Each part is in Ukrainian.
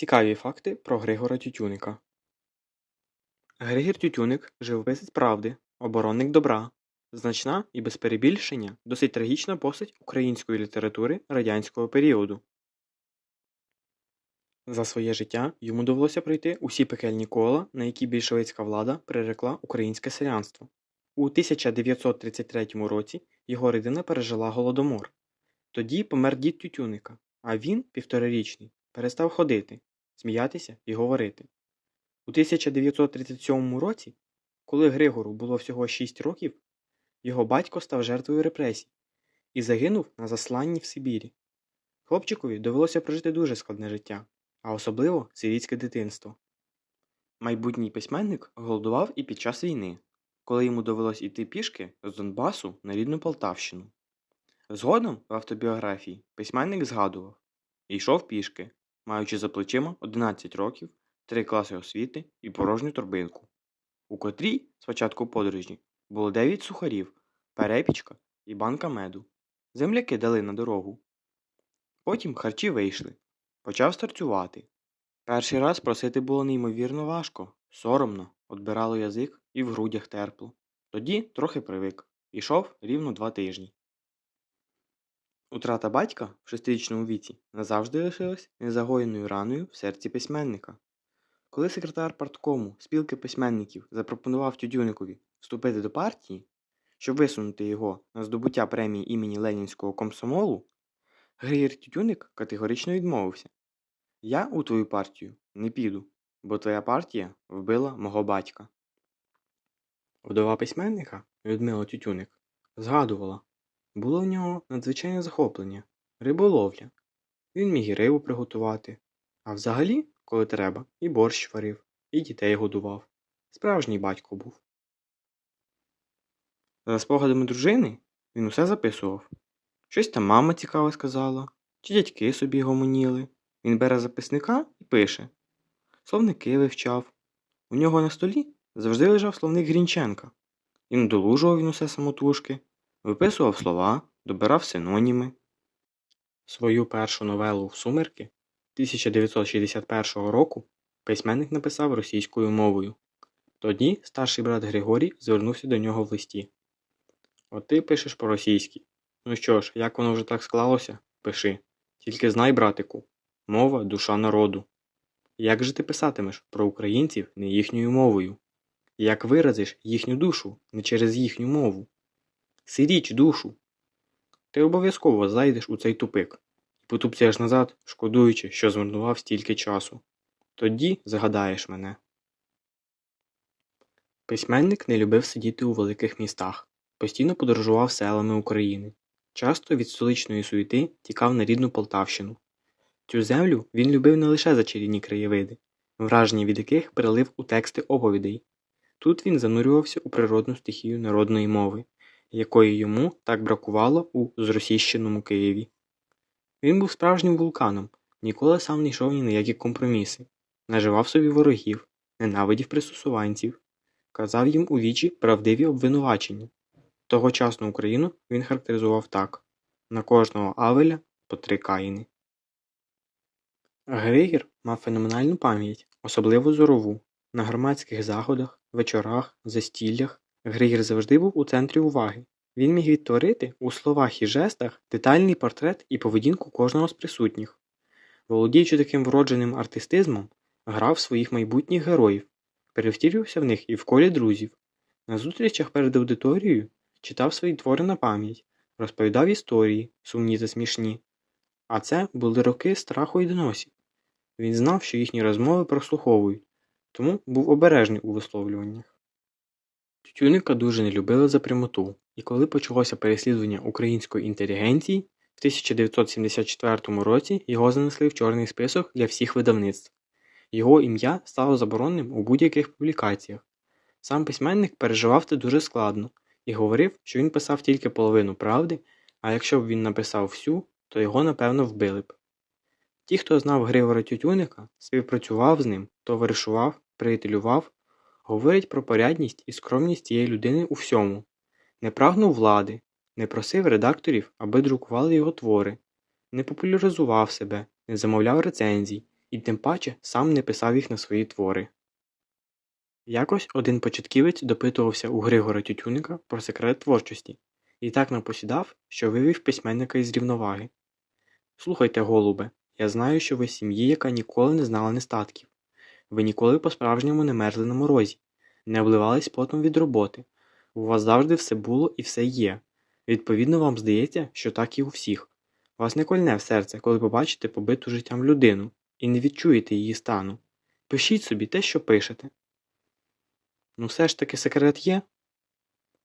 Цікаві факти про Григора Тютюника Григір Тютюник – живописець правди, оборонник добра, значна і без перебільшення досить трагічна постать української літератури радянського періоду. За своє життя йому довелося пройти усі пекельні кола, на які більшовицька влада прирекла українське селянство. У 1933 році його родина пережила голодомор. Тоді помер дід Тютюника, а він, півторарічний, перестав ходити, сміятися і говорити. У 1937 році, коли Григору було всього 6 років, його батько став жертвою репресій і загинув на засланні в Сибірі. Хлопчикові довелося прожити дуже складне життя, а особливо сирітське дитинство. Майбутній письменник голодував і під час війни, коли йому довелось іти пішки з Донбасу на рідну Полтавщину. Згодом в автобіографії письменник згадував йшов пішки, маючи за плечима 11 років, 3 класи освіти і порожню торбинку, у котрій, спочатку подорожі, було 9 сухарів, перепічка і банка меду. Земляки дали на дорогу. Потім харчі вийшли. Почав старцювати. Перший раз просити було неймовірно важко, соромно, отбирало язик і в грудях терпло. Тоді трохи привик. Ішов рівно два тижні. Утрата батька в шестирічному віці назавжди лишилась незагоєною раною в серці письменника. Коли секретар парткому спілки письменників запропонував Тютюникові вступити до партії, щоб висунути його на здобуття премії імені Ленінського комсомолу, Григір Тютюник категорично відмовився Я у твою партію не піду, бо твоя партія вбила мого батька. Вдова письменника Людмила Тютюник згадувала, було в нього надзвичайне захоплення риболовля. Він міг і рибу приготувати, а взагалі, коли треба, і борщ варив, і дітей годував. Справжній батько був. За спогадами дружини він усе записував. Щось там мама цікаве сказала, чи дядьки собі гомоніли. Він бере записника і пише. Словники вивчав. У нього на столі завжди лежав словник Грінченка. І надолужував він усе самотужки, виписував слова, добирав синоніми. Свою першу новелу в сумерки 1961 року письменник написав російською мовою. Тоді старший брат Григорій звернувся до нього в листі. От ти пишеш по-російськи. Ну що ж, як воно вже так склалося, пиши. Тільки знай, братику, мова душа народу. Як же ти писатимеш про українців не їхньою мовою? Як виразиш їхню душу не через їхню мову? Сиріч душу. Ти обов'язково зайдеш у цей тупик і потупцяєш назад, шкодуючи, що змарнував стільки часу. Тоді згадаєш мене. Письменник не любив сидіти у великих містах, постійно подорожував селами України. Часто від столичної суєти тікав на рідну Полтавщину. Цю землю він любив не лише за чарівні краєвиди, враження від яких перелив у тексти оповідей. Тут він занурювався у природну стихію народної мови, якої йому так бракувало у зросійщеному Києві. Він був справжнім вулканом, ніколи сам не йшов ні на які компроміси, наживав собі ворогів, ненавидів пристосуванців, казав їм у вічі правдиві обвинувачення. Тогочасну Україну він характеризував так на кожного Авеля по три каїни. Григір мав феноменальну пам'ять, особливо зорову. На громадських заходах, вечорах, застіллях Григір завжди був у центрі уваги. Він міг відтворити у словах і жестах детальний портрет і поведінку кожного з присутніх. Володіючи таким вродженим артистизмом, грав своїх майбутніх героїв, перевтілювався в них і в колі друзів. На зустрічах перед аудиторією читав свої твори на пам'ять, розповідав історії, сумні та смішні. А це були роки страху і доносів. Він знав, що їхні розмови прослуховують, тому був обережний у висловлюваннях. Тютюника дуже не любили за прямоту, і коли почалося переслідування української інтелігенції, в 1974 році його занесли в чорний список для всіх видавництв. Його ім'я стало забороненим у будь-яких публікаціях. Сам письменник переживав це дуже складно і говорив, що він писав тільки половину правди, а якщо б він написав всю, то його напевно вбили б. Ті, хто знав Григора Тютюника, співпрацював з ним, товаришував, приятелював, говорять про порядність і скромність цієї людини у всьому, не прагнув влади, не просив редакторів, аби друкували його твори, не популяризував себе, не замовляв рецензій і тим паче сам не писав їх на свої твори. Якось один початківець допитувався у Григора Тютюника про секрет творчості і так напосідав, що вивів письменника із рівноваги. Слухайте, голубе, я знаю, що ви сім'ї, яка ніколи не знала нестатків. Ви ніколи по-справжньому не мерзли на морозі, не обливались потом від роботи. У вас завжди все було і все є. Відповідно, вам здається, що так і у всіх. Вас не кольне в серце, коли побачите побиту життям людину і не відчуєте її стану. Пишіть собі те, що пишете. Ну, все ж таки секрет є?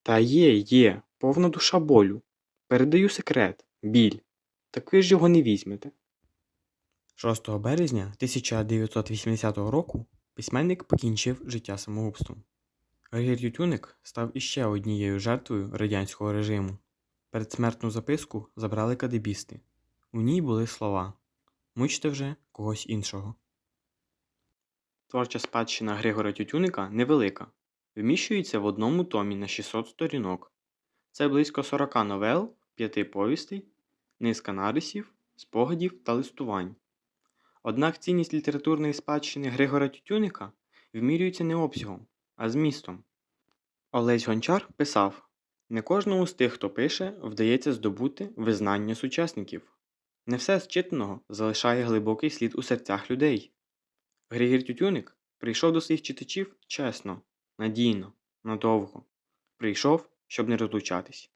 Та є, є, повна душа болю. Передаю секрет, біль. Так ви ж його не візьмете. 6 березня 1980 року письменник покінчив життя самогубством. Григір Тютюник став іще однією жертвою радянського режиму. Передсмертну записку забрали кадебісти. У ній були слова Мучте вже когось іншого. Творча спадщина Григора Тютюника невелика. Вміщується в одному томі на 600 сторінок. Це близько 40 новел, 5 повістей, низка нарисів, спогадів та листувань. Однак цінність літературної спадщини Григора Тютюника вимірюється не обсягом, а змістом. Олесь Гончар писав: Не кожному з тих, хто пише, вдається здобути визнання сучасників. Не все з залишає глибокий слід у серцях людей. Григір Тютюник прийшов до своїх читачів чесно, надійно, надовго. Прийшов, щоб не розлучатись.